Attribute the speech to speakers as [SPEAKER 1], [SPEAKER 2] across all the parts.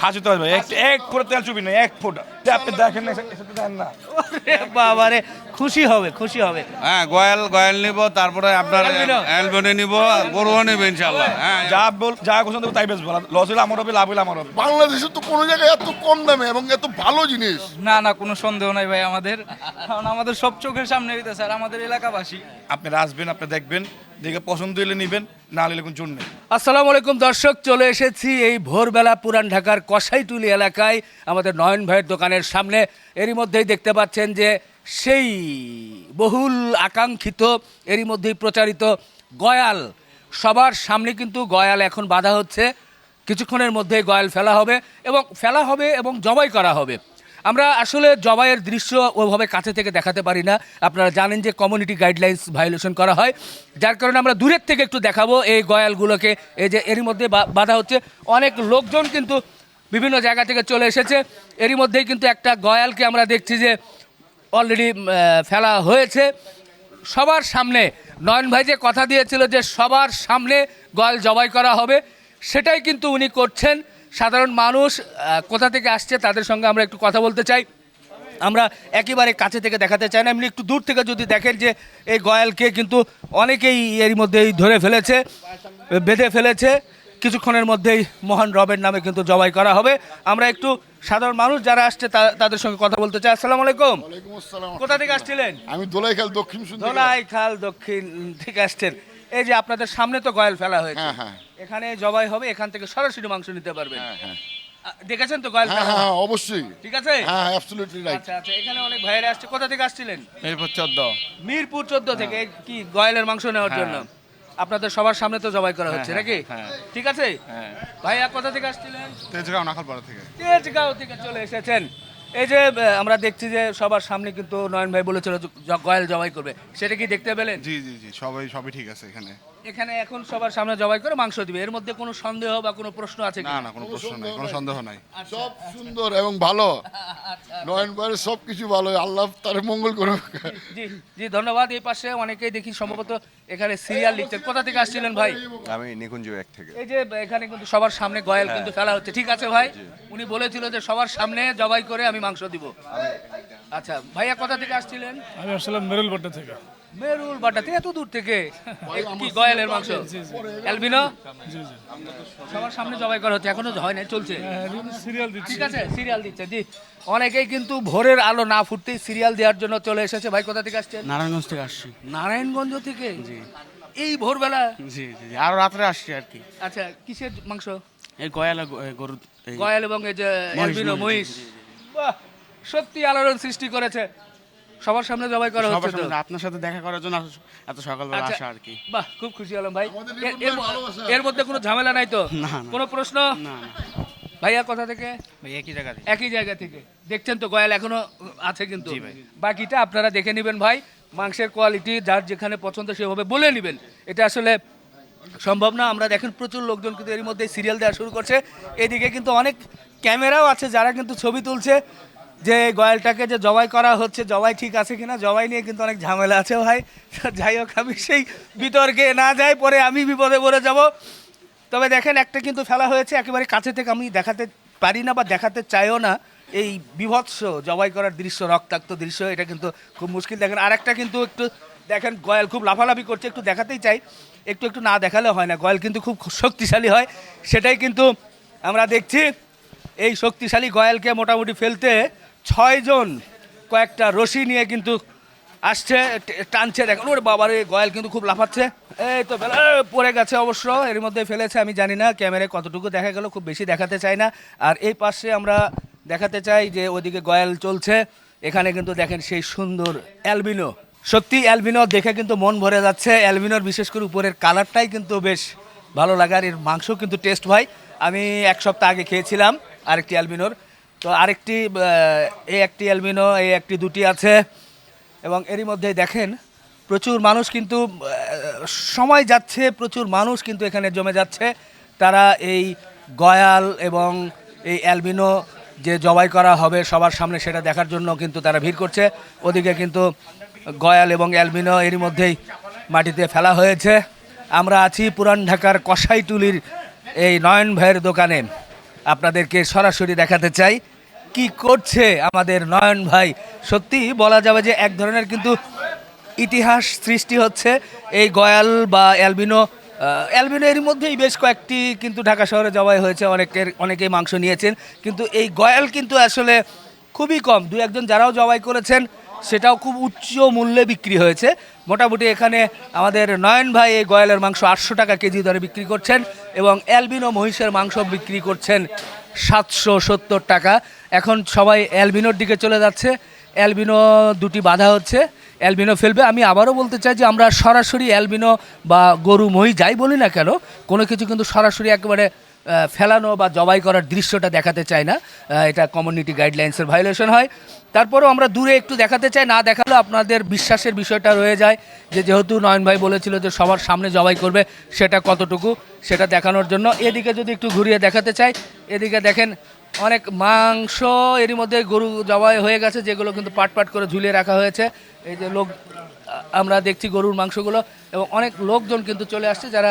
[SPEAKER 1] খাসি তো ভাই এক এক ফুট তেল চুবি না এক ফুট। আপনি দেখেন না দেখেন না।
[SPEAKER 2] বাবারে খুশি হবে খুশি হবে।
[SPEAKER 3] হ্যাঁ গয়াল গয়াল নিব তারপরে আপনার
[SPEAKER 2] অ্যালবনে
[SPEAKER 3] নিব গরুও নিব ইনশাল্লাহ হ্যাঁ
[SPEAKER 1] যা বল যা দেবো তাই বেশ বলা লস হলে আমার হবে লাভ হলে আমার হবে।
[SPEAKER 4] বাংলাদেশে তো কোনো জায়গায় এত কম দামে এবং এত ভালো জিনিস।
[SPEAKER 5] না না কোনো সন্দেহ নাই ভাই আমাদের। কারণ আমাদের সব চোখের সামনে হইতে স্যার আমাদের এলাকাবাসী।
[SPEAKER 1] আপনারা আসবেন আপনি দেখবেন। দেখে পছন্দ হলে নেবেন, না নিলে কোনো নেই।
[SPEAKER 2] আসসালামু আলাইকুম দর্শক, চলে এসেছি এই ভোরবেলা পুরান ঢাকার কসাইটুলি এলাকায়, আমাদের নয়ন ভাইয়ের দোকানের সামনে। এরই মধ্যেই দেখতে পাচ্ছেন যে সেই বহুল আকাঙ্ক্ষিত, এরই মধ্যেই প্রচারিত গয়াল। সবার সামনে কিন্তু গয়াল এখন বাধা হচ্ছে। কিছুক্ষণের মধ্যেই গয়াল ফেলা হবে এবং ফেলা হবে এবং জবাই করা হবে। আমরা আসলে জবাইয়ের দৃশ্য ওভাবে কাছে থেকে দেখাতে পারি না। আপনারা জানেন যে কমিউনিটি গাইডলাইন্স ভায়োলেশন করা হয়। যার কারণে আমরা দূরের থেকে একটু দেখাবো এই গয়ালগুলোকে। এই যে এরই মধ্যে বাধা হচ্ছে। অনেক লোকজন কিন্তু বিভিন্ন জায়গা থেকে চলে এসেছে। এরই মধ্যেই কিন্তু একটা গয়ালকে আমরা দেখছি যে অলরেডি ফেলা হয়েছে। সবার সামনে, নয়ন ভাই যে কথা দিয়েছিল যে সবার সামনে গয়াল জবাই করা হবে, সেটাই কিন্তু উনি করছেন। সাধারণ মানুষ কোথা থেকে আসছে তাদের সঙ্গে আমরা একটু কথা বলতে চাই। আমরা একেবারে কাছে থেকে দেখাতে চাই না এমনি একটু দূর থেকে যদি দেখেন যে এই গয়ালকে কিন্তু অনেকেই এর মধ্যেই ধরে ফেলেছে বেঁধে ফেলেছে। কিছুক্ষণের মধ্যেই মহান রবের নামে কিন্তু জবাই করা হবে। আমরা একটু সাধারণ মানুষ যারা আসছে তাদের সঙ্গে কথা বলতে চাই। আসসালামু আলাইকুম। কোথা থেকে আসছিলেন?
[SPEAKER 4] আমি দোলাইখাল দক্ষিণ সুন্দর
[SPEAKER 2] ধলাই খাল দক্ষিণ থেকে আসছেন। এই যে আপনাদের সামনে তো গয়াল ফেলা হয়েছে।
[SPEAKER 4] হ্যাঁ, হ্যাঁ।
[SPEAKER 2] এখানে জবাই হবে এখান থেকে সরাসরি মাংস নিতে পারবেন।
[SPEAKER 4] হ্যাঁ
[SPEAKER 2] দেখেছেন তো গয়াল
[SPEAKER 4] হ্যাঁ
[SPEAKER 2] ফেলা
[SPEAKER 4] হ্যাঁ অবশ্যই।
[SPEAKER 2] ঠিক আছে?
[SPEAKER 4] হ্যাঁ অ্যাবসলিউটলি রাইট
[SPEAKER 2] আচ্ছা আচ্ছা এখানে অনেক ভাইয়েরা আসছে। কোথা থেকে আসছিলেন?
[SPEAKER 3] এরপর চোদ্দ।
[SPEAKER 2] মিরপুর চোদ্দ থেকে কি গয়ালের মাংস নেওয়ার জন্য? আপনাদের সবার সামনে তো জবাই করা হচ্ছে নাকি? ঠিক আছে? ভাইয়া কোথা থেকে আসছিলেন?
[SPEAKER 3] তেজগাঁও নাখালপাড়া থেকে।
[SPEAKER 2] তেজগাঁও থেকে চলে এসেছেন। এই যে আমরা দেখছি যে সবার সামনে কিন্তু নয়ন ভাই বলেছিল গয়াল জবাই করবে। সেটা কি দেখতে পেলেন?
[SPEAKER 3] জি জি জি, সবাই, সবই ঠিক আছে এখানে।
[SPEAKER 2] এখানে এখন সবার সামনে জবাই করে মাংস দিবে। এর মধ্যে কোনো সন্দেহ বা কোনো প্রশ্ন আছে কি
[SPEAKER 3] না না কোনো প্রশ্ন নাই কোনো সন্দেহ নাই।
[SPEAKER 4] সব সুন্দর এবং ভালো। নয়ন ভাইয়ের সব কিছু ভালো আল্লাহ তার মঙ্গল করুক।
[SPEAKER 2] জি জি ধন্যবাদ। এই পাশে অনেকেই দেখি সম্ভবত এখানে সিরিয়াল লিখছেন। কোথা থেকে আসছিলেন ভাই?
[SPEAKER 6] আমি নিকুঞ্জ এক থেকে।
[SPEAKER 2] এই যে এখানে কিন্তু সবার সামনে গয়াল কিন্তু ফেলা হচ্ছে। ঠিক আছে ভাই? উনি বলেছিল যে সবার সামনে জবাই করে আমি মাংস দিব। আচ্ছা ভাইয়া কোথা থেকে আসছিলেন?
[SPEAKER 7] আমি আসলাম মেরুল বাড্ডা থেকে।
[SPEAKER 2] মেরুল বাটাতে এত দূর থেকে। কি গয়ালের মাংস? অ্যালবিনো
[SPEAKER 7] জি জি।
[SPEAKER 2] সবার সামনে জবাই করা হচ্ছে এখনও হয় না চলছে।
[SPEAKER 7] সিরিয়াল দিচ্ছি।
[SPEAKER 2] ঠিক আছে সিরিয়াল দিচ্ছে জি অনেকেই কিন্তু ভোরের আলো না ফুটতেই সিরিয়াল দেওয়ার জন্য চলে এসেছে। ভাই কোথা থেকে আসছেন?
[SPEAKER 5] নারায়ণগঞ্জ থেকে আসছি।
[SPEAKER 2] নারায়ণগঞ্জ থেকে? এই ভোরবেলা?
[SPEAKER 5] জি জি জি আরও রাত্রে আসছি আর কি।
[SPEAKER 2] আচ্ছা কিসের মাংস?
[SPEAKER 5] এই গয়ালা গরু
[SPEAKER 2] গয়াল এবং এই যে অ্যালবিনো মহিষ। বাহ সত্যি আলোড়ন সৃষ্টি করেছে। সবার সামনে জবাই করা হচ্ছে তো।
[SPEAKER 5] আপনার সাথে দেখা করার জন্য এত সকালবেলা
[SPEAKER 2] আচ্ছা।
[SPEAKER 5] আসা আর কি।
[SPEAKER 2] বাহ খুব খুশি হলাম ভাই। এর- মধ্যে কোনো ঝামেলা নাই তো। কোনো প্রশ্ন?
[SPEAKER 5] না না।
[SPEAKER 2] ভাইয়া কোথা থেকে?
[SPEAKER 5] ভাই একই জায়গা থেকে।
[SPEAKER 2] একই জায়গা থেকে। দেখছেন তো গয়াল এখনও আছে কিন্তু। বাকিটা আপনারা দেখে নেবেন ভাই। মাংসের কোয়ালিটি যার যেখানে পছন্দ সেভাবে বলে নেবেন। এটা আসলে সম্ভব না। আমরা দেখেন প্রচুর লোকজন কিন্তু এর মধ্যে সিরিয়াল দেওয়া শুরু করছে। এদিকে কিন্তু অনেক ক্যামেরাও আছে যারা কিন্তু ছবি তুলছে। যে গয়ালটাকে যে জবাই করা হচ্ছে, জবাই ঠিক আছে কিনা, জবাই নিয়ে কিন্তু অনেক ঝামেলা আছে ভাই। যাই হোক, আমি সেই বিতর্কে না যাই, পরে আমি বিপদে পড়ে যাব। তবে দেখেন, একটা কিন্তু ফেলা হয়েছে, একেবারে কাছে থেকে আমি দেখাতে পারি না বা দেখাতে চাইও না। এই বিভৎস জবাই করার দৃশ্য, রক্তাক্ত দৃশ্য, এটা কিন্তু খুব মুশকিল। দেখেন আর একটা কিন্তু একটু, দেখেন, গয়াল খুব লাফালাফি করছে, একটু দেখাতেই চাই। একটু একটু না দেখালে হয় না, গয়াল কিন্তু খুব শক্তিশালী হয়। সেটাই কিন্তু আমরা দেখছি। এই শক্তিশালী গয়ালকে মোটামুটি ফেলতে ছয়জন কয়েকটা রশি নিয়ে কিন্তু আসছে টানছে। দেখুন, ওর বাবারে, গয়াল কিন্তু খুব লাফাচ্ছে। এই তো পড়ে গেছে অবশ্য, এর মধ্যে ফেলেছে, আমি জানি না, ক্যামেরায় কতটুকু দেখা গেল, খুব বেশি দেখাতে চাই না। আর এই পাশে আমরা দেখাতে চাই যে, ওদিকে গয়াল চলছে, এখানে কিন্তু দেখেন সেই সুন্দর অ্যালবিনো। সত্যি, অ্যালবিনো দেখে কিন্তু মন ভরে যাচ্ছে। অ্যালবিনোর বিশেষ করে উপরের কালারটাই কিন্তু বেশ ভালো লাগার, এর মাংস কিন্তু টেস্ট ভাই আমি এক সপ্তাহ আগে খেয়েছিলাম আরেকটি অ্যালবিনোর। তো আরেকটি এই একটি অ্যালবিনো এই একটি দুটি আছে। এবং এরই মধ্যে দেখেন, প্রচুর মানুষ কিন্তু সময় যাচ্ছে, প্রচুর মানুষ কিন্তু এখানে জমে যাচ্ছে। তারা এই গয়াল এবং এই অ্যালবিনো যে জবাই করা হবে সবার সামনে সেটা দেখার জন্য কিন্তু তারা ভিড় করছে। ওদিকে কিন্তু গয়াল এবং অ্যালবিনো এরই মধ্যেই মাটিতে ফেলা হয়েছে। আমরা আছি পুরান ঢাকার কসাইটুলির এই নয়ন ভাইয়ের দোকানে। আপনাদেরকে সরাসরি দেখাতে চাই কি করছে আমাদের নয়ন ভাই। সত্যি বলা যাবে যে এক ধরনের কিন্তু ইতিহাস সৃষ্টি হচ্ছে। এই গয়াল বা অ্যালবিনো অ্যালবিনো এর মধ্যেই বেশ কয়েকটি কিন্তু ঢাকা শহরে জবাই হয়েছে। অনেকের, অনেকেই মাংস নিয়েছেন। কিন্তু এই গয়াল কিন্তু আসলে খুবই কম। দু একজন যারাও জবাই করেছেন সেটাও খুব উচ্চ মূল্যে বিক্রি হয়েছে। মোটামুটি এখানে আমাদের নয়ন ভাই এই গয়ালের মাংস আটশো টাকা কেজি দরে বিক্রি করছেন এবং অ্যালবিনো মহিষের মাংস বিক্রি করছেন সাতশো সত্তর টাকা। এখন সবাই অ্যালবিনোর দিকে চলে যাচ্ছে। অ্যালবিনো দুটি বাধা হচ্ছে। অ্যালবিনো ফেলবে। আমি আবারও বলতে চাই যে আমরা সরাসরি অ্যালবিনো বা গরু মহি যাই বলি না কেন, কোনো কিছু কিন্তু সরাসরি একেবারে ফেলানো বা জবাই করার দৃশ্যটা দেখাতে চাই না। এটা কমিউনিটি গাইডলাইন্সের ভায়োলেশন হয়। তারপরেও আমরা দূরে একটু দেখাতে চাই, না দেখালেও আপনাদের বিশ্বাসের বিষয়টা রয়ে যায় যে যেহেতু নয়ন ভাই বলেছিল যে সবার সামনে জবাই করবে, সেটা কতটুকু, সেটা দেখানোর জন্য। এদিকে যদি একটু ঘুরিয়ে দেখাতে চাই, এদিকে দেখেন অনেক মাংস এরই মধ্যে গরু জবাই হয়ে গেছে, যেগুলো কিন্তু পাট পাট করে ঝুলিয়ে রাখা হয়েছে। এই যে লোক, আমরা দেখছি গরুর মাংসগুলো, এবং অনেক লোকজন কিন্তু চলে আসছে যারা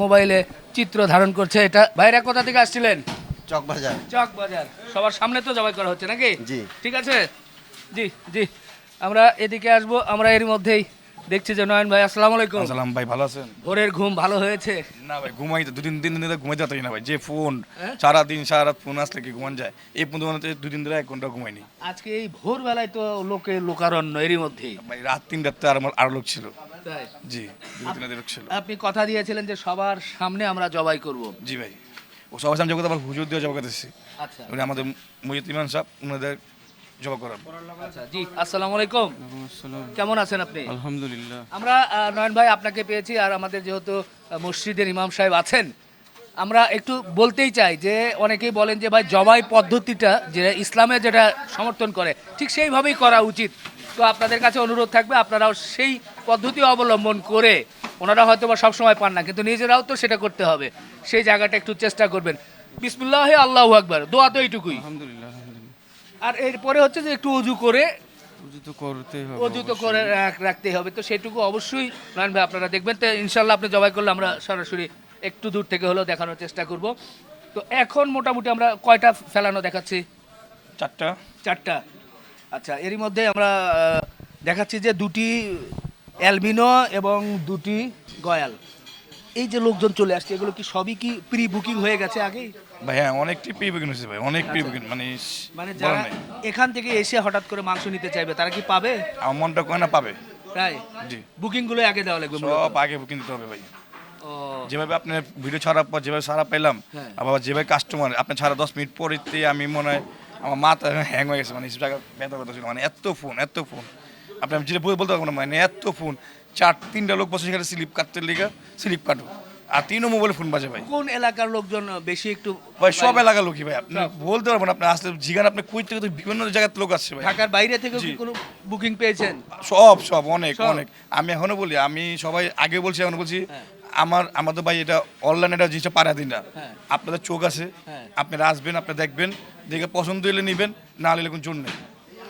[SPEAKER 2] মোবাইলে চিত্র ধারণ করছে এটা। বাইরে কোথা থেকে আসছিলেন?
[SPEAKER 6] চকবাজার
[SPEAKER 2] চক বাজার। সবার সামনে তো জবাই করা হচ্ছে নাকি?
[SPEAKER 6] জি।
[SPEAKER 2] ঠিক আছে? জি জি। আমরা এদিকে আসব আমরা এর মধ্যেই দেখছি যে নয়ন ভাই আসসালামু আলাইকুম।
[SPEAKER 1] সালাম ভাই ভালো আছেন?
[SPEAKER 2] ভোরের ঘুম ভালো হয়েছে?
[SPEAKER 1] না ভাই ঘুমাই তো দুদিন তিন দিন ধরে ঘুমাইতে পারি না ভাই। যে ফোন
[SPEAKER 2] হ্যাঁ?
[SPEAKER 1] সারা দিন সারা রাত ফোন আসলে কি ঘুমান যায়? এই পর্যন্ত দুদিন ধরে এক ঘণ্টা ঘুমাইনি
[SPEAKER 2] আজকে এই ভোরবেলায় তো লোকে লোকারণ্য এরই মধ্যেই।
[SPEAKER 1] ভাই রাত তিনটাতে আর আমার আরও লোক ছিল।
[SPEAKER 2] তাই?
[SPEAKER 1] জি ছিল।
[SPEAKER 2] আপনি কথা দিয়েছিলেন যে সবার সামনে আমরা জবাই করব।
[SPEAKER 1] জি ভাই ও সবার সামনে জগৎ আবার হুজুর দিয়ে জগৎ এসেছি।
[SPEAKER 2] আচ্ছা।
[SPEAKER 1] উনি আমাদের মুজিদ ইমান সাহেব উনাদের জবা করান।
[SPEAKER 2] আচ্ছা জি আসসালামু আলাইকুম। কেমন আছেন আপনি?
[SPEAKER 5] আলহামদুলিল্লাহ।
[SPEAKER 2] আমরা নয়ন ভাই আপনাকে পেয়েছি আর আমাদের যেহেতু মসজিদের ইমাম সাহেব আছেন আমরা একটু বলতেই চাই যে অনেকেই বলেন যে ভাই জবাই পদ্ধতিটা যে ইসলামে যেটা সমর্থন করে ঠিক সেইভাবেই করা উচিত। তো আপনাদের কাছে অনুরোধ থাকবে আপনারাও সেই পদ্ধতি অবলম্বন করে ওনারা হয়তো বা সবসময় পান না কিন্তু নিজেরাও তো সেটা করতে হবে। সেই জায়গাটা একটু চেষ্টা করবেন। বিসমুল্লাহ আল্লাহ আকবার দোয়া তো এইটুকুই।
[SPEAKER 5] আলহামদুলিল্লাহ
[SPEAKER 2] আর এরপরে হচ্ছে যে একটু উজু করে
[SPEAKER 5] পুজো তো করতেই হবে
[SPEAKER 2] অজু তো করে রাখ- রাখতেই হবে তো সেটুকু অবশ্যই। নয়ন ভাই আপনারা দেখবেন তো ইনশাল্লাহ আপনি জবাই করলে আমরা সরাসরি একটু দূর থেকে হলেও দেখানোর চেষ্টা করব। তো এখন মোটামুটি আমরা কয়টা ফেলানো দেখাচ্ছি?
[SPEAKER 1] চারটা।
[SPEAKER 2] চারটা। আচ্ছা এরই মধ্যে আমরা দেখাচ্ছি যে দুটি অ্যালবিনো এবং দুটি গয়াল। এই যে লোকজন চলে আসছে এগুলো কি সবই কি প্রি বুকিং হয়ে গেছে আগেই?
[SPEAKER 1] ভাই হ্যাঁ অনেকটি প্রি বুকিং হয়েছে ভাই অনেক প্রি বুকিং মানে
[SPEAKER 2] মানে যারা এখান থেকে এসে হঠাৎ করে মাংস নিতে চাইবে তারা কি পাবে?
[SPEAKER 1] আমার মনটা কয় না পাবে?
[SPEAKER 2] তাই?
[SPEAKER 1] জি।
[SPEAKER 2] বুকিংগুলো আগে দেওয়া লাগবে
[SPEAKER 1] সব আগে বুকিং দিতে হবে ভাই। যেভাবে আপনার ভিডিও ছাড়ার পর যেভাবে সারা পেলাম
[SPEAKER 2] হ্যাঁ।
[SPEAKER 1] আবার যেভাবে কাস্টমার আপনি ছাড়া দশ মিনিট পরেতে আমি মনে হয় আমার মাথা হ্যাং হয়ে গেছে মানে জায়গা ব্যথা ব্যথা ছিল মানে এত ফোন এত ফোন আপনি আমি যেটা বলতে পারব না মানে এত ফোন চার তিনটা লোক বসে সেখানে স্লিপ কাটতে লেগে স্লিপ কাটো আর তিনও মোবাইলে ফোন বাজে ভাই।
[SPEAKER 2] কোন এলাকার লোকজন বেশি একটু
[SPEAKER 1] ভাই সব এলাকার লোকই ভাই। আপনি বলতে পারবেন আপনি আসলে জিগান আপনি কই থেকে তো বিভিন্ন জায়গার লোক আসছে ভাই।
[SPEAKER 2] ঢাকার বাইরে থেকে কি কোনো বুকিং পেয়েছেন?
[SPEAKER 1] সব সব অনেক অনেক। আমি এখনও বলি আমি সবাই আগে বলছি এখনও বলছি
[SPEAKER 2] হ্যাঁ।
[SPEAKER 1] আমার আমাদের ভাই এটা অনলাইন এটা জিনিসটা পারা দিন না।
[SPEAKER 2] হ্যাঁ।
[SPEAKER 1] আপনাদের চোখ আছে
[SPEAKER 2] হ্যাঁ।
[SPEAKER 1] আপনারা আসবেন আপনি দেখবেন দেখে পছন্দ হলে নেবেন না হলে কোনো জোর নেই।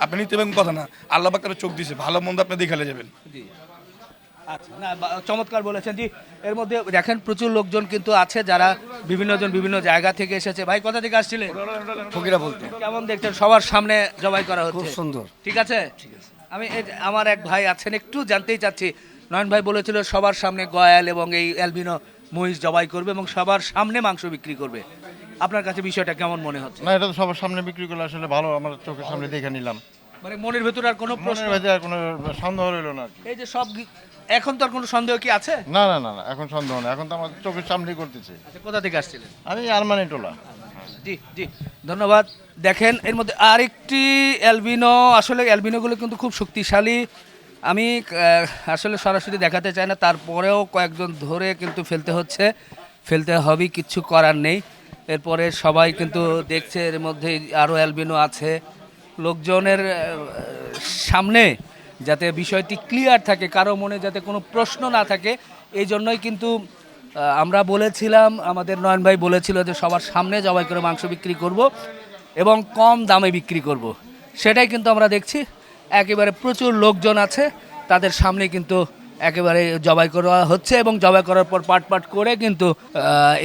[SPEAKER 1] আপনি নিতে পারবেন কথা না। আল্লাহ পাক আপনার চোখ দিয়েছে ভালো মন্দ আপনি দেখালে যাবেন।
[SPEAKER 2] আচ্ছা না বা- চমৎকার বলেছেন জি। এর মধ্যে দেখেন প্রচুর লোকজন কিন্তু আছে যারা বিভিন্ন জন বিভিন্ন জায়গা থেকে এসেছে। ভাই কোথা থেকে আসছিলেন?
[SPEAKER 6] ফকিরা বলতে।
[SPEAKER 2] কেমন দেখছেন? সবার সামনে জবাই করা
[SPEAKER 6] খুব
[SPEAKER 2] হচ্ছে।
[SPEAKER 6] সুন্দর।
[SPEAKER 2] ঠিক আছে? আমি আমার এক ভাই আছেন একটু জানতেই চাচ্ছি। নয়ন ভাই বলেছিল সবার সামনে গয়াল এবং এই অ্যালবিনো মহিষ জবাই করবে এবং সবার সামনে মাংস বিক্রি করবে। আপনার কাছে বিষয়টা কেমন মনে হচ্ছে?
[SPEAKER 8] না এটা তো সবার সামনে বিক্রি করলে আসলে ভালো আমার চোখের সামনে দেখে নিলাম।
[SPEAKER 2] মানে মনের ভেতর আর কোনো প্রশ্ন?
[SPEAKER 8] মনের ভেতরে আর কোনো সন্দেহ রইল না আর কি।
[SPEAKER 2] এই যে সব এখন তো আর কোনো সন্দেহ কি আছে?
[SPEAKER 8] না না না না এখন সন্দেহ না এখন তো আমার চোখের সামনেই করতেছে।
[SPEAKER 2] আচ্ছা কোথা থেকে আসছিলেন?
[SPEAKER 8] আমি আলমানি টোলা।
[SPEAKER 2] জি জি ধন্যবাদ। দেখেন এর মধ্যে আরেকটি অ্যালবিনো। আসলে অ্যালবিনোগুলো কিন্তু খুব শক্তিশালী। আমি আসলে সরাসরি দেখাতে চাই না, তারপরেও কয়েকজন ধরে কিন্তু ফেলতে হচ্ছে, ফেলতে হবেই কিচ্ছু করার নেই। এরপরে সবাই কিন্তু দেখছে, এর মধ্যে আরও অ্যালবিনো আছে। লোকজনের সামনে যাতে বিষয়টি ক্লিয়ার থাকে, কারও মনে যাতে কোনো প্রশ্ন না থাকে এই জন্যই কিন্তু আমরা বলেছিলাম, আমাদের নয়ন ভাই বলেছিল যে সবার সামনে জবাই করে মাংস বিক্রি করব এবং কম দামে বিক্রি করব। সেটাই কিন্তু আমরা দেখছি। একেবারে প্রচুর লোকজন আছে তাদের সামনে কিন্তু একেবারে জবাই করা হচ্ছে এবং জবাই করার পর পাট পাট করে কিন্তু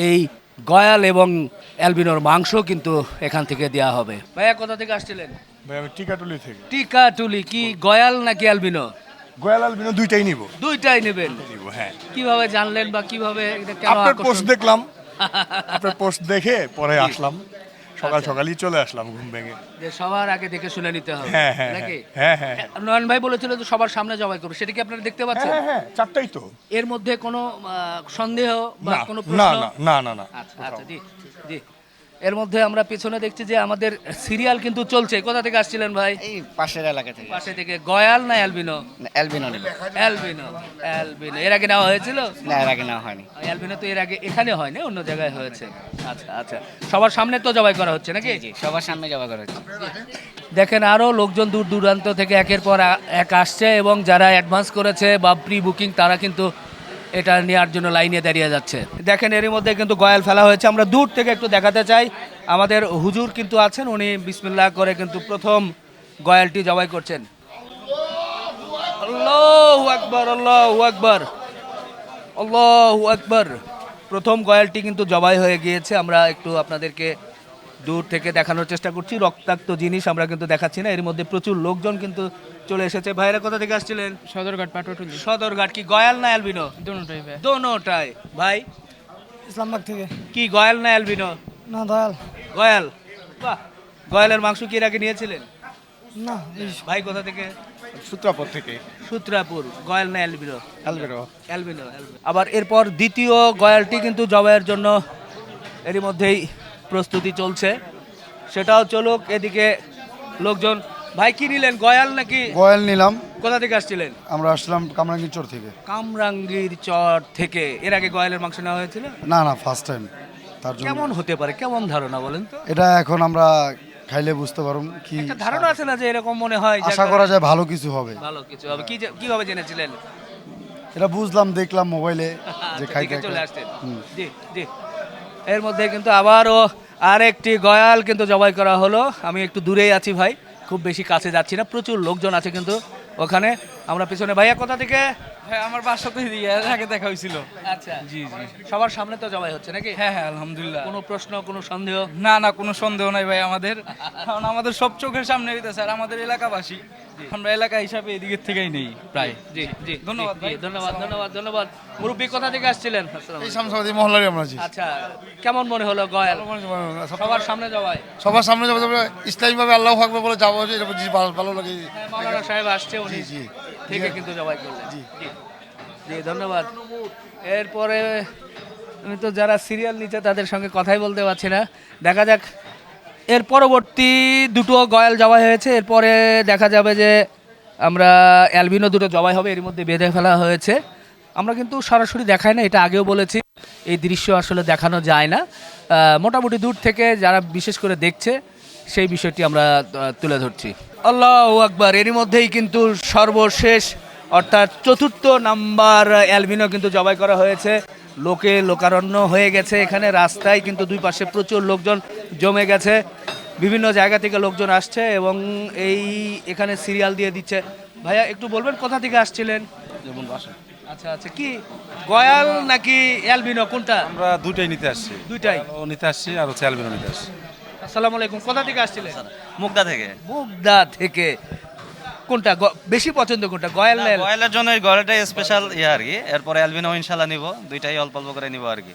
[SPEAKER 2] এই গয়াল এবং অ্যালবিনোর মাংস কিন্তু এখান থেকে দেওয়া হবে। ভাইয়া কোথা থেকে আসছিলেন?
[SPEAKER 7] ভাই আমি টিকাটুলি থেকে।
[SPEAKER 2] টিকাটুলি কি গয়াল নাকি অ্যালবিনো?
[SPEAKER 7] গোয়াল আলবিনো দুইটাই নিব।
[SPEAKER 2] দুইটাই নেবেন?
[SPEAKER 7] নিব হ্যাঁ।
[SPEAKER 2] কীভাবে জানলেন বা কীভাবে
[SPEAKER 7] আপনার পোস্ট দেখলাম। আপনার পোস্ট দেখে পরে আসলাম। সকাল সকালই চলে আসলাম ঘুম ভেঙে।
[SPEAKER 2] যে সবার আগে দেখে শুনে নিতে হবে
[SPEAKER 7] হ্যাঁ হ্যাঁ
[SPEAKER 2] নাকি?
[SPEAKER 7] হ্যাঁ হ্যাঁ হ্যাঁ
[SPEAKER 2] নয়ন ভাই বলেছিল যে সবার সামনে জবাই করবে সেটা কি আপনারা দেখতে পাচ্ছেন?
[SPEAKER 7] হ্যাঁ হ্যাঁ চারটাই তো।
[SPEAKER 2] এর মধ্যে কোনো সন্দেহ বা কোনো
[SPEAKER 7] না
[SPEAKER 2] প্রশ্ন?
[SPEAKER 7] না না না না
[SPEAKER 2] আচ্ছা আচ্ছা জি জি। এর মধ্যে আমরা পিছনে দেখছি যে আমাদের সিরিয়াল কিন্তু চলছে। কোথা থেকে আসছিলেন ভাই?
[SPEAKER 6] এই পাশের এলাকা থেকে।
[SPEAKER 2] পাশে থেকে। গয়াল না অ্যালবিনো?
[SPEAKER 6] Albino
[SPEAKER 2] albino albino. এর আগে নেওয়া হয়েছিল?
[SPEAKER 6] না এর আগে নেওয়া হয়নি।
[SPEAKER 2] অ্যালবিনো তো এর আগে এখানে হয়নি অন্য জায়গায় হয়েছে। আচ্ছা আচ্ছা। সবার সামনে তো জবাই করা হচ্ছে নাকি?
[SPEAKER 6] জি সবার সামনে জবাই করা হচ্ছে।
[SPEAKER 2] দেখেন আরও লোকজন দূর দূরান্ত থেকে একের পর এক আসছে এবং যারা অ্যাডভান্স করেছে বা প্রি বুকিং তারা কিন্তু এটা নেওয়ার জন্য লাইনে দাঁড়িয়ে যাচ্ছে। দেখেন, এরই মধ্যে কিন্তু গয়াল ফেলা হয়েছে। আমরা দূর থেকে একটু দেখাতে চাই। আমাদের হুজুর কিন্তু আছেন, উনি বিসমিল্লাহ করে কিন্তু প্রথম গয়ালটি জবাই করছেন। প্রথম গয়ালটি কিন্তু জবাই হয়ে গিয়েছে। আমরা একটু আপনাদেরকে দূর থেকে দেখানোর চেষ্টা করছি। রক্তাক্ত জিনিস আমরা কিন্তু দেখাচ্ছি না। এর মধ্যে প্রচুর লোকজন কিন্তু চলে এসেছে। ভাইরা কোথা থেকে আসছিলেন?
[SPEAKER 5] সদরঘাট পাটোটুলি।
[SPEAKER 2] সদরঘাট কি গয়াল না অ্যালবিনো?
[SPEAKER 5] দুটোই ভাই
[SPEAKER 2] দোনোটাই ভাই?
[SPEAKER 7] ইসলামবাগ থেকে।
[SPEAKER 2] কি গয়াল না অ্যালবিনো?
[SPEAKER 7] না দয়াল
[SPEAKER 2] গয়াল? বাহ! গয়ালের মাংস কি এর আগে নিয়েছিলেন?
[SPEAKER 7] না
[SPEAKER 2] ভাই কোথা থেকে?
[SPEAKER 7] সূত্রাপদ থেকে।
[SPEAKER 2] সূত্রাপুর। গয়াল না অ্যালবিনো। Albino albino. আবার এরপর দ্বিতীয় গয়ালটি কিন্তু জবাইয়ের জন্য এরই মধ্যেই প্রস্তুতি চলছে। সেটাও চলুক এদিকে লোকজন। ভাই কি নিলেন? গয়াল নাকি
[SPEAKER 9] গয়াল নিলাম।
[SPEAKER 2] কোথা থেকে আসছিলেন?
[SPEAKER 9] আমরা আসলাম কামরাঙ্গীর চর থেকে।
[SPEAKER 2] কামরাঙ্গীর চর থেকে। এর আগে গয়ালের মাংস নেওয়া হয়েছিল?
[SPEAKER 9] না না ফার্স্ট টাইম তার জন্য
[SPEAKER 2] কেমন হতে পারে? কেমন ধারণা বলেন তো?
[SPEAKER 9] এটা এখন আমরা খাইলে বুঝতে পারুম কি
[SPEAKER 2] একটা ধারণা আছে না যে এরকম মনে হয়
[SPEAKER 9] আশা করা যায় ভালো কিছু হবে।
[SPEAKER 2] ভালো কিছু হবে। কি কীভাবে জেনেছিলেন?
[SPEAKER 9] এটা বুঝলাম দেখলাম মোবাইলে যে
[SPEAKER 2] আচ্ছা,
[SPEAKER 9] খাইতে
[SPEAKER 2] চলে
[SPEAKER 9] হুম।
[SPEAKER 2] জি জি। এর মধ্যে কিন্তু আবারও আরেকটি গয়াল কিন্তু জবাই করা হলো। আমি একটু দূরেই আছি ভাই, খুব বেশি কাছে যাচ্ছি না, প্রচুর লোকজন আছে কিন্তু ওখানে। আমরা পিছনে, ভাইয়া, কোথা থেকে?
[SPEAKER 5] ভাই আমার বাসাতে দিয়ে আগে দেখা হয়েছিল।
[SPEAKER 2] আচ্ছা। জি জি। সবার সামনে তো জবাই হচ্ছে নাকি?
[SPEAKER 5] হ্যাঁ হ্যাঁ আলহামদুলিল্লাহ।
[SPEAKER 2] কোনো প্রশ্ন কোনো সন্দেহ?
[SPEAKER 5] না না কোনো সন্দেহ নাই ভাই আমাদের। কারণ আমাদের সব চোখের সামনে হইতেছে আর আমাদের এলাকাবাসী আমরা এলাকা হিসাবে এদিকের থেকেই নেই প্রায়।
[SPEAKER 2] জি জি
[SPEAKER 5] ধন্যবাদ ভাই।
[SPEAKER 2] ধন্যবাদ ধন্যবাদ ধন্যবাদ। মুরব্বী কোথা থেকে আসছিলেন? আসসালামু
[SPEAKER 4] এই। শামসাবাদী মহল্লারই আমরা আছি।
[SPEAKER 2] আচ্ছা কেমন মনে হলো গয়াল? সবার সামনে জবাই?
[SPEAKER 4] সবার সামনে যাব ইসলামীভাবে আল্লাহ থাকবে বলে যাব ভালো ভালো লাগে।
[SPEAKER 2] হ্যাঁ, মাওলানা সাহেব আসছে উনি
[SPEAKER 4] জি
[SPEAKER 2] থেকে কিন্তু জবাই করলেন। জি। জি, ধন্যবাদ। এরপরে আমি তো যারা সিরিয়াল নিচ্ছে তাদের সঙ্গে কথাই বলতে পারছি না। দেখা যাক, এর পরবর্তী দুটো গয়াল জবাই হয়েছে। এরপরে দেখা যাবে যে আমরা অ্যালবিনো দুটো জবাই হবে এর মধ্যে বেঁধে ফেলা হয়েছে। আমরা কিন্তু সরাসরি দেখাই না, এটা আগেও বলেছি। এই দৃশ্য আসলে দেখানো যায় না। মোটামুটি দূর থেকে যারা বিশেষ করে দেখছে, সেই বিষয়টি আমরা তুলে ধরছি। আল্লাহ আকবার, এরই মধ্যেই কিন্তু সর্বশেষ অর্থাৎ চতুর্থ নাম্বার অ্যালবিনো কিন্তু জবাই করা হয়েছে। লোকে লোকারণ্য হয়ে গেছে এখানে রাস্তায় কিন্তু দুই পাশে প্রচুর লোকজন জমে গেছে। বিভিন্ন জায়গা থেকে লোকজন আসছে এবং এই এখানে সিরিয়াল দিয়ে দিচ্ছে। ভাইয়া একটু বলবেন কোথা থেকে আসছিলেন? আচ্ছা আচ্ছা কি গয়াল নাকি অ্যালবিনো কোনটা?
[SPEAKER 10] আমরা দুইটাই নিতে আসছি।
[SPEAKER 2] দুইটাই?
[SPEAKER 10] ও নিতে আসছি আর হচ্ছে অ্যালবিনো নিতে আসছি।
[SPEAKER 2] আসসালামু আলাইকুম কোথা থেকে আসছিলেন?
[SPEAKER 11] মুগদা থেকে।
[SPEAKER 2] মুগদা থেকে। কোনটা? বেশি পছন্দ কোনটা? গয়াল
[SPEAKER 11] গয়ালের জন্য গয়ালটাই স্পেশাল ইয়ে আর কি। এরপরে অ্যালবিনো ইনশাল্লাহ নিব। দুইটাই অল্প অল্প করে নিব আর কি।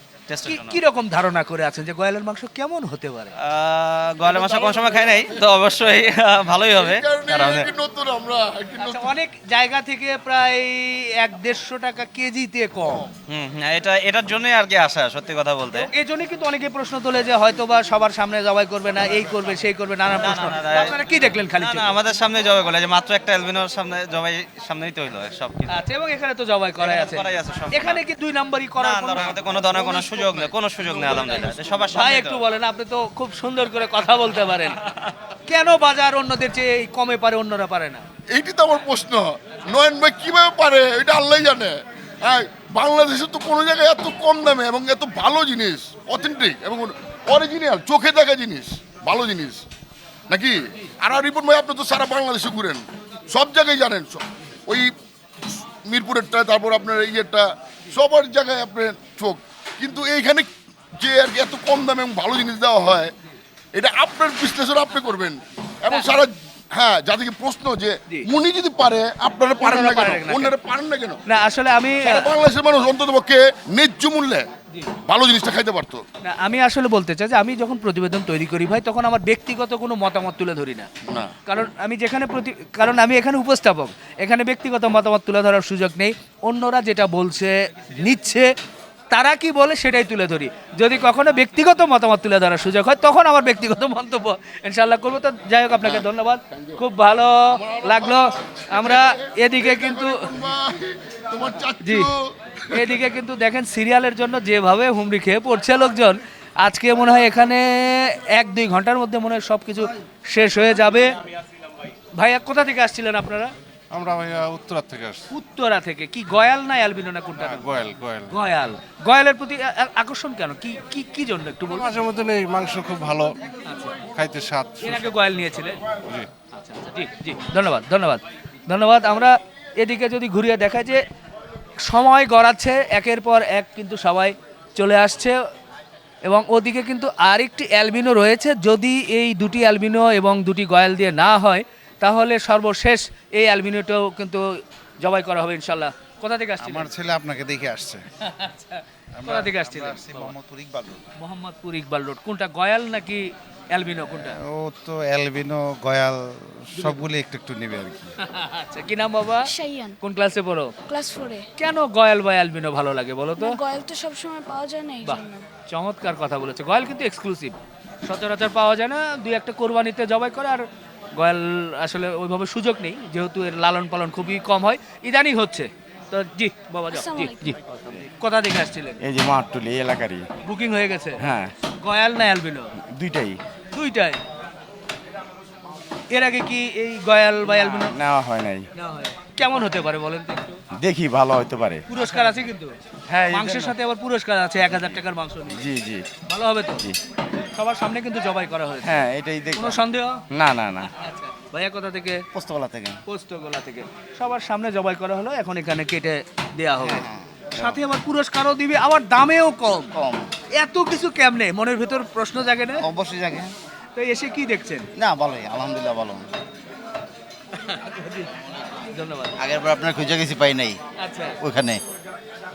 [SPEAKER 2] কি রকম ধারণা করে আছেন যে গয়ালের মাংস কেমন হতে পারে?
[SPEAKER 11] মাংস কোন সময় খাই নাই তো অবশ্যই ভালোই হবে। কারণ
[SPEAKER 4] একটু নতুন আমরা একটু
[SPEAKER 2] আচ্ছা, অনেক জায়গা থেকে প্রায় এক দেড়শো টাকা কেজিতে কম।
[SPEAKER 11] এটা এটার জন্যই আর কি আসা সত্যি কথা বলতে।
[SPEAKER 2] এই জন্যই কিন্তু অনেকে প্রশ্ন তোলে যে হয়তো বা সবার সামনে জবাই করবে না এই করবে সেই করবে নানা প্রশ্ন। আপনারা কি দেখলেন খালি
[SPEAKER 11] আমাদের সামনে জবাই করলে যে মাত্র একটা অ্যালবিনোর সামনে জবাই সামনেই তো হইল সব কিছু
[SPEAKER 2] আচ্ছা এবং এখানে তো জবাই করাই আছে।
[SPEAKER 11] সব।
[SPEAKER 2] এখানে কি দুই নাম্বারই
[SPEAKER 11] আমাদের কোনো ধরনের কোনো সুযোগ নেই কোনো সুযোগ নেই আলহামদুলিল্লাহ। সবার
[SPEAKER 2] ভাই একটু বলেন আপনি তো খুব সুন্দর করে কথা বলতে পারেন। কেন বাজার অন্যদের চেয়ে এই কমে পারে অন্যরা পারে না?
[SPEAKER 4] এইটি তো আমার প্রশ্ন। নয়ন ভাই কীভাবে পারে এটা আল্লাহ জানে। হ্যাঁ বাংলাদেশে তো কোনো জায়গায় এত কম দামে এবং এত ভালো জিনিস অথেন্টিক এবং অরিজিনাল চোখে দেখা জিনিস ভালো জিনিস। নাকি? আর আর রিপোর্ট ভাই আপনি তো সারা বাংলাদেশে ঘুরেন। সব জায়গায় জানেন সব- ওই মিরপুরেরটা তারপর আপনার ইয়েটা সবার জায়গায় আপনার চোখ। কিন্তু এইখানে যে আর কি এত কম দামে এবং ভালো জিনিস দেওয়া হয় এটা আপনার বিশ্লেষণ আপনি করবেন। এবং সারা হ্যাঁ যাদেরকে প্রশ্ন যে উনি যদি পারে আপনারা পারেন না কেন? অন্যরা পারেন না কেন?
[SPEAKER 2] না আসলে আমি
[SPEAKER 4] বাংলাদেশের মানুষ অন্তত পক্ষে ন্যায্য মূল্যে ভালো জিনিসটা খাইতে পারতো।
[SPEAKER 2] না, আমি আসলে বলতে চাই যে আমি যখন প্রতিবেদন তৈরি করি ভাই তখন আমার ব্যক্তিগত কোনো মতামত তুলে ধরি না।
[SPEAKER 4] না।
[SPEAKER 2] কারণ আমি যেখানে প্রতি কারণ আমি এখানে উপস্থাপক। এখানে ব্যক্তিগত মতামত তুলে ধরার সুযোগ নেই। অন্যরা যেটা বলছে নিচ্ছে তারা কি বলে সেটাই তুলে ধরি। যদি কখনো ব্যক্তিগত মতামত তুলে ধরার সুযোগ হয়, তখন আমার ব্যক্তিগত মন্তব্য ইনশাল্লাহ করব। তো যাই হোক, আপনাকে ধন্যবাদ। খুব ভালো লাগল। আমরা এদিকে কিন্তু জি, এদিকে কিন্তু দেখেন সিরিয়ালের জন্য যেভাবে হুমড়ি খেয়ে পড়ছে লোকজন, আজকে মনে হয় এখানে এক দুই ঘণ্টার মধ্যে মনে হয় সব কিছু শেষ হয়ে যাবে। ভাইয়া, কোথা থেকে আসছিলেন আপনারা?
[SPEAKER 8] আমরা ভাইয়া উত্তরার থেকে আসছি।
[SPEAKER 2] উত্তরা থেকে। কি গয়াল না অ্যালবিনো না কোনটা?
[SPEAKER 8] গোয়াল গোয়াল।
[SPEAKER 2] গয়াল। গয়ালের প্রতি আ- আ- আকর্ষণ কেন? কি কি কি জন্য একটু বলুন?
[SPEAKER 8] মাঝে মধ্যে এই মাংস খুব ভালো খাইতে স্বাদ।
[SPEAKER 2] এর আগে গয়াল নিয়েছিলেন
[SPEAKER 8] জি।
[SPEAKER 2] আচ্ছা আচ্ছা জি জি। ধন্যবাদ ধন্যবাদ। ধন্যবাদ। আমরা এদিকে যদি ঘুরিয়ে দেখাই যে সময় গড়াচ্ছে একের পর এক কিন্তু সবাই চলে আসছে। এবং ওদিকে কিন্তু আরেকটি অ্যালবিনো রয়েছে। যদি এই দুটি অ্যালবিনো এবং দুটি গয়াল দিয়ে না হয় তাহলে সর্বশেষ এই অ্যালবিনোটাও কিন্তু জবাই করা হবে ইনশাল্লাহ। কোথা থেকে আসছে
[SPEAKER 3] আমার ছেলে আপনাকে দেখে আসছে।
[SPEAKER 2] কোথা থেকে আসছে
[SPEAKER 3] মোহাম্মদপুর ইকবাল রোড।
[SPEAKER 2] মোহাম্মদপুর ইকবাল রোড। কোনটা গয়াল নাকি অ্যালবিনো কোনটা?
[SPEAKER 3] ও তো অ্যালবিনো গয়াল সবগুলো একটু একটু নেবে আর কি।
[SPEAKER 2] আচ্ছা কি নাম বাবা?
[SPEAKER 12] সাইয়ান
[SPEAKER 2] কোন ক্লাসে পড়ো?
[SPEAKER 12] ক্লাস ফোরে।
[SPEAKER 2] কেন গয়াল বা অ্যালবিনো ভালো লাগে বলো তো?
[SPEAKER 12] গয়াল তো সবসময় পাওয়া যায় না এই
[SPEAKER 2] বাহ
[SPEAKER 12] জন্য।
[SPEAKER 2] চমৎকার কথা বলেছে। গয়াল কিন্তু এক্সক্লুসিভ সচরাচর পাওয়া যায় না দুই একটা কোরবানিতে জবাই করে আর গয়াল আসলে ওইভাবে সুযোগ নেই যেহেতু এর লালন পালন খুবই কম হয়। ইদানিং হচ্ছে। তো জি বাবা যাও। জি জি। কোথা থেকে আসছিলেন?
[SPEAKER 3] এই যে মাঠটুলি এলাকারই।
[SPEAKER 2] বুকিং হয়ে গেছে?
[SPEAKER 3] হ্যাঁ।
[SPEAKER 2] গয়াল না অ্যালবিনো?
[SPEAKER 3] দুইটাই।
[SPEAKER 2] দুইটাই? এর আগে কি এই গয়াল বা অ্যালবিনো?
[SPEAKER 3] নেওয়া হয় নাই।
[SPEAKER 2] হয় কেমন হতে পারে বলেন তো একটু?
[SPEAKER 3] দেখি ভালো হতে পারে।
[SPEAKER 2] পুরস্কার আছে কিন্তু?
[SPEAKER 3] হ্যাঁ, এই
[SPEAKER 2] মাংসের
[SPEAKER 3] জন্য।
[SPEAKER 2] সাথে আবার পুরস্কার আছে এক হাজার টাকার মাংস নিয়ে।
[SPEAKER 3] জি জি।
[SPEAKER 2] ভালো হবে তো? সবার সামনে কিন্তু জবাই করা হয়েছে।
[SPEAKER 3] হ্যাঁ এটাই দেখ।
[SPEAKER 2] কোনো সন্দেহ?
[SPEAKER 3] না না না।
[SPEAKER 2] আচ্ছা ভাইয়া কোথা থেকে?
[SPEAKER 3] পোস্তকলা থেকে।
[SPEAKER 2] পোস্তগোলা থেকে। সবার সামনে জবাই করা হলো এখন এখানে কেটে দেয়া হবে। সাথে আবার পুরস্কারও দিবে আবার দামেও কম।
[SPEAKER 3] কম।
[SPEAKER 2] এত কিছু কেমনে? মনের ভেতর প্রশ্ন জাগে না?
[SPEAKER 3] অবশ্যই জায়গা
[SPEAKER 2] তো এসে কি দেখছেন?
[SPEAKER 3] না ভালোই আলহামদুলিল্লাহ ভালো।
[SPEAKER 2] ধন্যবাদ।
[SPEAKER 3] আগের বার আপনার খুঁজে গেছি পাই নাই।
[SPEAKER 2] আচ্ছা।
[SPEAKER 3] ওখানে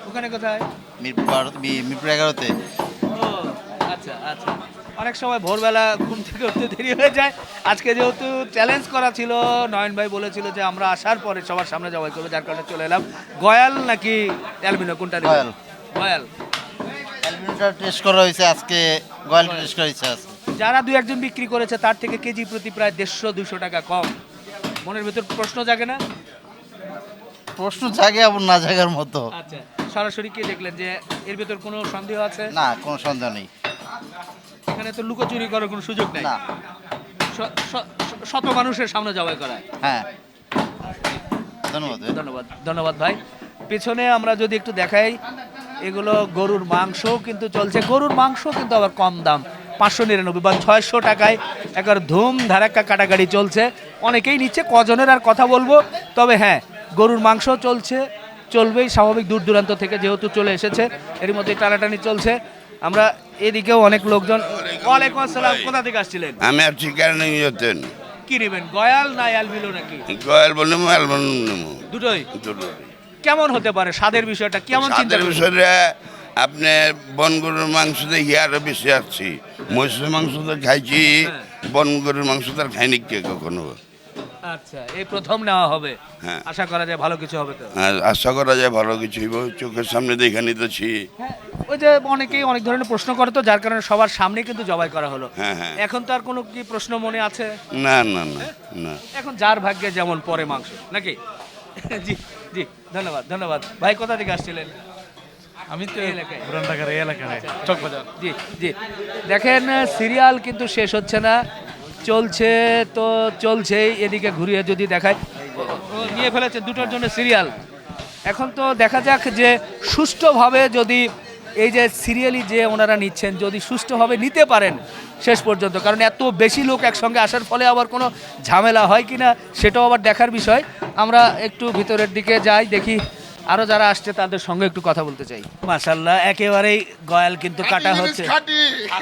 [SPEAKER 2] ওখানে কোথায়?
[SPEAKER 3] মিরপুর বারো মিরপুর এগারোতে।
[SPEAKER 2] ও আচ্ছা আচ্ছা। অনেক সময় ভোরবেলা ঘুম থেকে উঠতে দেরি হয়ে যায়। আজকে যেহেতু চ্যালেঞ্জ করা ছিল নয়ন ভাই বলেছিল যে আমরা আসার পরে সবার সামনে জবাই করব যার কারণে চলে এলাম। গয়াল নাকি অ্যালবিনো কোনটা?
[SPEAKER 3] গয়াল।
[SPEAKER 2] গয়াল।
[SPEAKER 3] অ্যালবিনোটা টেস্ট করা হয়েছে আজকে গয়ালটা টেস্ট করা হয়েছে আজকে।
[SPEAKER 2] যারা দু একজন বিক্রি করেছে তার থেকে কেজি প্রতি প্রায় দেড়শো দুশো টাকা কম। মনের ভিতর প্রশ্ন জাগে না?
[SPEAKER 3] প্রশ্ন জাগে আবার না জাগার মতো।
[SPEAKER 2] আচ্ছা সরাসরি কে দেখলেন যে এর ভিতর কোনো সন্দেহ আছে?
[SPEAKER 3] না কোনো সন্দেহ নেই।
[SPEAKER 2] এখানে তো লুকোচুরি করার কোনো সুযোগ নেই।
[SPEAKER 3] না।
[SPEAKER 2] শত মানুষের সামনে জবাই করা।
[SPEAKER 3] হ্যাঁ। ধন্যবাদ।
[SPEAKER 2] ধন্যবাদ ধন্যবাদ ভাই। পেছনে আমরা যদি একটু দেখাই এগুলো গরুর মাংস কিন্তু চলছে। গরুর মাংস কিন্তু আবার কম দাম। পাঁচশো নিরানব্বই বা ছয়শো টাকায় একবার ধুম ধারাক্কা কাটাকাটি চলছে। অনেকেই নিচ্ছে কজনের আর কথা বলব। তবে হ্যাঁ গরুর মাংস চলছে চলবেই স্বাভাবিক দূর দূরান্ত থেকে যেহেতু চলে এসেছে এর মধ্যে টানাটানি চলছে। আমরা এদিকেও অনেক লোকজন ওয়ালাইকুম আসসালাম কোথা থেকে আসছিলেন?
[SPEAKER 4] আমি কেন যেতেন
[SPEAKER 2] কি নেবেন গয়াল না অ্যালবিলো নাকি?
[SPEAKER 4] গয়াল বললাম অ্যালবাম নেব।
[SPEAKER 2] দুটোই? কেমন হতে পারে স্বাদের বিষয়টা কেমন চিন্তা
[SPEAKER 4] স্বাদের
[SPEAKER 2] করছেন?
[SPEAKER 4] বিষয়ে আপনি বন গরুর মাংস দেখি আরও বেশি আসছি। মহিষের মাংস তো খাইছি বন গরুর মাংস তো আর খাইনি কে কখনো।
[SPEAKER 2] আচ্ছা এই প্রথম নেওয়া হবে।
[SPEAKER 4] হ্যাঁ।
[SPEAKER 2] আশা করা যায় ভালো কিছু হবে তো।
[SPEAKER 4] আর আশা করা যায় ভালো কিছু চোখের সামনে দেখে নিতেছি।
[SPEAKER 2] হ্যাঁ ওই যে অনেকেই অনেক ধরনের প্রশ্ন করে তো যার কারণে সবার সামনে কিন্তু জবাই করা হলো।
[SPEAKER 4] হ্যাঁ, হ্যাঁ।
[SPEAKER 2] এখন তো আর কোনো কি প্রশ্ন মনে আছে?
[SPEAKER 4] না না না না।
[SPEAKER 2] এখন যার ভাগ্যে যেমন পরে মাংস নাকি? জি জি ধন্যবাদ ধন্যবাদ। ভাই কোথা থেকে আসছিলেন?
[SPEAKER 5] আমি তো
[SPEAKER 2] এলাকায়।
[SPEAKER 5] পুরান ঢাকার এই এলাকায়। চকবাজার
[SPEAKER 2] জি জি। দেখেন সিরিয়াল কিন্তু শেষ হচ্ছে না। চলছে তো চলছেই এদিকে ঘুরিয়ে যদি দেখায়। নিয়ে ফেলেছে দুটোর জন্য সিরিয়াল। এখন তো দেখা যাক যে সুষ্ঠুভাবে যদি এই যে সিরিয়ালি যে ওনারা নিচ্ছেন যদি সুষ্ঠুভাবে নিতে পারেন শেষ পর্যন্ত। কারণ এত বেশি লোক একসঙ্গে আসার ফলে আবার কোনো ঝামেলা হয় কি না সেটাও আবার দেখার বিষয়। আমরা একটু ভিতরের দিকে যাই দেখি আরও যারা আসছে তাদের সঙ্গে একটু কথা বলতে চাই। মাশাল্লাহ একেবারেই গয়াল কিন্তু কাটা হচ্ছে।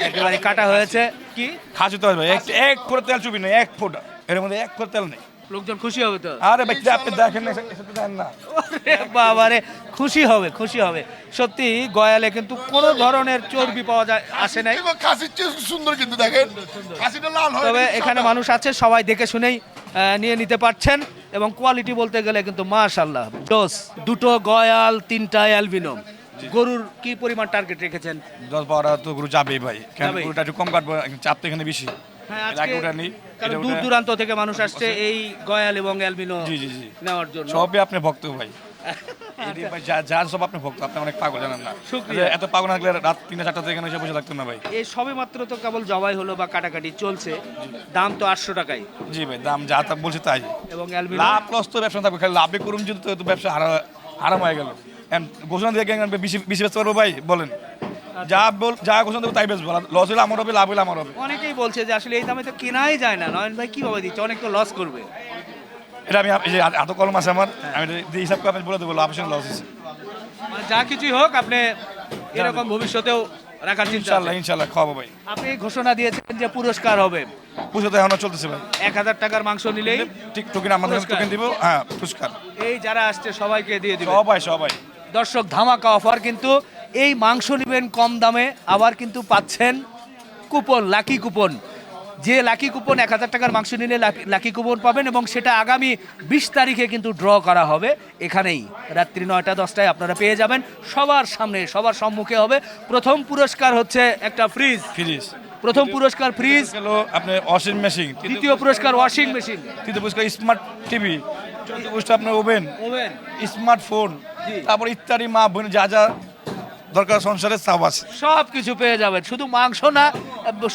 [SPEAKER 2] একেবারে কাটা হয়েছে। কি?
[SPEAKER 1] খাসি তো এক এক ফোঁটা তেল চুবি নেই এক ফোঁটা। এর মধ্যে এক ফোঁটা তেল নেই।
[SPEAKER 2] লোকজন খুশি হবে তো?
[SPEAKER 1] আরে ভাই আপনি দেখেন না এসে দেখেন না।
[SPEAKER 2] বাবারে খুশি হবে খুশি হবে। সত্যি গয়ালে কিন্তু কোনো ধরনের চর্বি পাওয়া যায় আসে নাই।
[SPEAKER 4] খাসির চেয়ে সুন্দর কিন্তু দেখেন। খাসিটা লাল হয়
[SPEAKER 2] তবে এখানে মানুষ আছে সবাই দেখে শুনেই আহ, নিয়ে নিতে পারছেন। এবং কোয়ালিটি বলতে গেলে কিন্তু মাশাল্লাহ ডোজ দুটো গয়াল তিনটা অ্যালবিনো। গরুর কি পরিমাণ টার্গেট রেখেছেন?
[SPEAKER 1] দশ বারো তো গরু যাবেই ভাই। গরুটা একটু কম কাটবো চাপ তো এখানে বেশি। এর আগে ওটা নেই।
[SPEAKER 2] কারণ
[SPEAKER 1] এটা
[SPEAKER 2] দূর দূরান্ত থেকে মানুষ আসছে এই গয়াল এবং অ্যালবিনো
[SPEAKER 1] জি জি জি।
[SPEAKER 2] নেওয়ার জন্য।
[SPEAKER 1] সবই আপনি ভক্ত ভাই। এটি ভাই যা যার সব আপনি ভক্ত আপনি অনেক পাগল জানেন না। এত পাগল থাকলে রাত তিনটা চারটা থেকে এখানে বসে থাকতেন না ভাই?
[SPEAKER 2] এই সবে মাত্র তো কেবল জবাই হলো বা কাটাকাটি চলছে। দাম তো আটশো টাকাই।
[SPEAKER 1] জি ভাই দাম যা তা বলছে তাই।
[SPEAKER 2] এবং
[SPEAKER 1] লাভ লস তো ব্যবসা থাকবে খালি লাভে করুন যদি তো- ব্যবসা হারা হারাম হয়ে গেল। ঘোষণা দিয়ে বেশি বেশি পারব ভাই বলেন। যা বল যা দেবো তাই বেচবো লস হলে আমার হবে লাভ হলে আমার হবে।
[SPEAKER 2] অনেকেই বলছে যে আসলে এই দামে তো কেনাই যায় না। নয়ন ভাই কীভাবে দিচ্ছে? অনেক তো লস করবে।
[SPEAKER 1] এটা আমি এই যে এত কলম আছে আমার আমি এটা হিসাব করে বলে দেবো লাভ লস
[SPEAKER 2] মানে যা কিছুই হোক আপনি এরকম ভবিষ্যতেও রাখার চিন্তা
[SPEAKER 1] ইনশাল্লাহ
[SPEAKER 2] আছে।
[SPEAKER 1] ইনশাল্লাহ খাওয়াবো ভাই।
[SPEAKER 2] আপনি ঘোষণা দিয়েছেন যে পুরস্কার হবে।
[SPEAKER 1] পুজো তো এখনও চলতেছে ভাই।
[SPEAKER 2] এক হাজার টাকার মাংস নিলেই
[SPEAKER 1] ঠিক টোকেন আমাদের
[SPEAKER 2] পুরস্কার।
[SPEAKER 1] টোকেন দিব। হ্যাঁ পুরস্কার।
[SPEAKER 2] এই যারা আসছে সবাইকে দিয়ে দিবে
[SPEAKER 1] সবাই সবাই।
[SPEAKER 2] দর্শক ধামাকা অফার কিন্তু এই মাংস নেবেন কম দামে আবার কিন্তু পাচ্ছেন কুপন লাকি কুপন। যে লাকি কুপন এক হাজার টাকার মাংস নিলে লাকি- কুপন পাবেন এবং সেটা আগামী বিশ তারিখে কিন্তু ড্র করা হবে এখানেই। রাত্রি নয়টা দশটায় আপনারা পেয়ে যাবেন। সবার সামনে সবার সম্মুখে হবে। প্রথম পুরস্কার হচ্ছে একটা ফ্রিজ।
[SPEAKER 1] ফ্রিজ।
[SPEAKER 2] প্রথম পুরস্কার ফ্রিজ।
[SPEAKER 1] গেল আপনার ওয়াশিং মেশিন।
[SPEAKER 2] দ্বিতীয় পুরস্কার ওয়াশিং মেশিন।
[SPEAKER 1] তৃতীয় পুরস্কার স্মার্ট টিভি। চতুর্থ পুরস্কার আপনার ওভেন।
[SPEAKER 2] ওভেন।
[SPEAKER 1] স্মার্টফোন। তারপর ইত্যাদি মা বোন যা যা দরকার সংসারের সব আছে।
[SPEAKER 2] সব কিছু পেয়ে যাবেন। শুধু মাংস না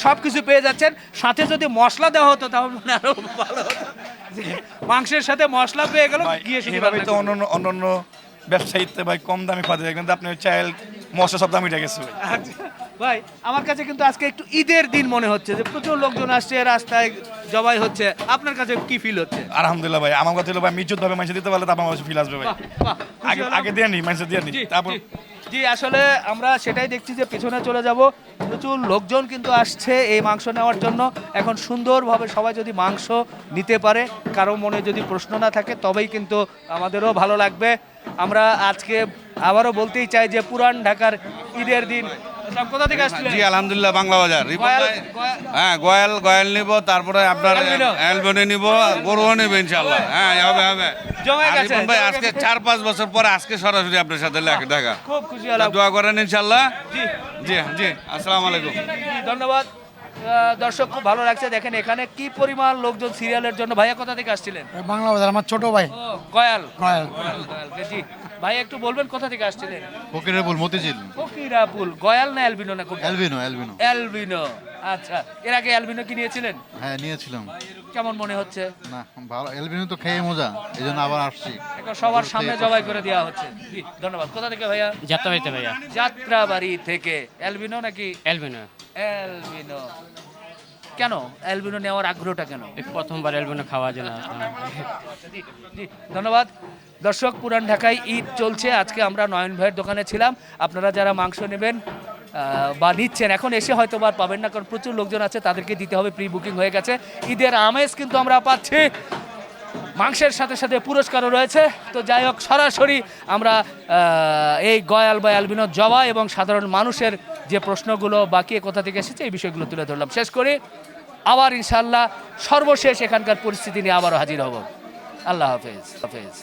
[SPEAKER 2] সব কিছু পেয়ে যাচ্ছেন। সাথে যদি মশলা দেওয়া হতো তাহলে মনে আরও ভালো মাংসের সাথে মশলা পেয়ে গেল গিয়ে
[SPEAKER 1] তো
[SPEAKER 2] অন্য
[SPEAKER 1] অন্যান্য অন্যান্য ব্যবসায়ীতে ভাই কম দামে পাওয়া যায় কিন্তু আপনি চাইল মশলা সব দামি গেছে ভাই
[SPEAKER 2] আমার কাছে কিন্তু আজকে একটু ঈদের দিন মনে হচ্ছে যে প্রচুর লোকজন আসছে রাস্তায় জবাই হচ্ছে। আপনার কাছে কি ফিল হচ্ছে?
[SPEAKER 1] আলহামদুলিল্লাহ ভাই আমার কথা হলো ভাই মিজুত ভাবে মানুষ দিতে পারলে তারপর আমার ফিল আসবে ভাই। আগে। আগে দিয়ে নি মানুষ দিয়ে নি। তারপর
[SPEAKER 2] জি আসলে আমরা সেটাই দেখছি যে পেছনে চলে যাব। প্রচুর লোকজন কিন্তু আসছে এই মাংস নেওয়ার জন্য। এখন সুন্দরভাবে সবাই যদি মাংস নিতে পারে কারও মনে যদি প্রশ্ন না থাকে তবেই কিন্তু আমাদেরও ভালো লাগবে। আমরা আজকে আবারও বলতেই চাই যে পুরান ঢাকার ঈদের দিন সব কোথা থেকে আসছিলেন?
[SPEAKER 8] জি আলহামদুলিল্লাহ বাংলা বাজার। হ্যাঁ গয়াল গয়াল নিব তারপরে আপনার
[SPEAKER 2] অ্যালবনে।
[SPEAKER 8] নিব গরুও নিব ইনশাল্লাহ হ্যাঁ হবে হবে।
[SPEAKER 2] জমে গেছে,
[SPEAKER 8] রিপন ভাই আজকে চার পাঁচ বছর পরে আজকে সরাসরি আপনার সাথে লেখা দেখা।
[SPEAKER 2] খুব খুশি হলাম।
[SPEAKER 8] দোয়া করেন ইনশাল্লাহ
[SPEAKER 2] জি।
[SPEAKER 8] জি জি আসসালামু আলাইকুম।
[SPEAKER 2] ধন্যবাদ। দর্শক খুব ভালো লাগছে। দেখেন এখানে কি পরিমাণ লোকজন সিরিয়ালের জন্য। ভাইয়া কোথা থেকে আসছিলেন?
[SPEAKER 9] বাংলা বাজার আমার ছোট ভাই।
[SPEAKER 2] কয়াল গয়াল।
[SPEAKER 9] গয়াল।
[SPEAKER 2] গয়াল, জি ভাই একটু বলবেন কোথা থেকে আসছিলেন?
[SPEAKER 8] ফকিরাপুল মতিঝিল।
[SPEAKER 2] ফকিরাপুল। গয়াল না অ্যালবিনো না
[SPEAKER 8] অ্যালবিনো অ্যালবিনো।
[SPEAKER 2] অ্যালবিনো। আচ্ছা এর আগে অ্যালবিনো কি নিয়েছিলেন?
[SPEAKER 8] হ্যাঁ নিয়েছিলাম।
[SPEAKER 2] কেমন মনে হচ্ছে?
[SPEAKER 8] না ভালো অ্যালবিনো তো খেয়ে মজা এই জন্য আবার আসছি।
[SPEAKER 2] এখন সবার সামনে জবাই করে দেওয়া হচ্ছে। জি ধন্যবাদ। কোথা থেকে ভাইয়া?
[SPEAKER 6] যাত্রা বাড়িতে ভাইয়া।
[SPEAKER 2] যাত্রাবাড়ি থেকে। অ্যালবিনো নাকি?
[SPEAKER 6] Albino
[SPEAKER 2] albino. কেন? অ্যালবিনো নেওয়ার আগ্রহটা কেন?
[SPEAKER 6] প্রথমবার এলবিনো খাওয়ার জন্য
[SPEAKER 2] জি, জি, ধন্যবাদ। দর্শক পুরান ঢাকায় ঈদ চলছে। আজকে আমরা নয়ন ভাইয়ের দোকানে ছিলাম। আপনারা যারা মাংস নেবেন বা নিচ্ছেন। এখন এসে হয়তো আর পাবেন না, কারণ প্রচুর লোকজন আছে, তাদেরকে দিতে হবে প্রি বুকিং হয়ে গেছে। ঈদের আমেজ কিন্তু আমরা পাচ্ছি। মাংসের সাথে সাথে পুরস্কারও রয়েছে। তো যাই হোক, সরাসরি আমরা এই গয়াল বা অ্যালবিনো জবা এবং সাধারণ মানুষের যে প্রশ্নগুলো বা কে কোথা থেকে এসেছে, এই বিষয়গুলো তুলে ধরলাম। শেষ করে। আবার ইনশাল্লাহ সর্বশেষ এখানকার পরিস্থিতি নিয়ে আবারও হাজির হব। আল্লাহ হাফেজ। হাফেজ।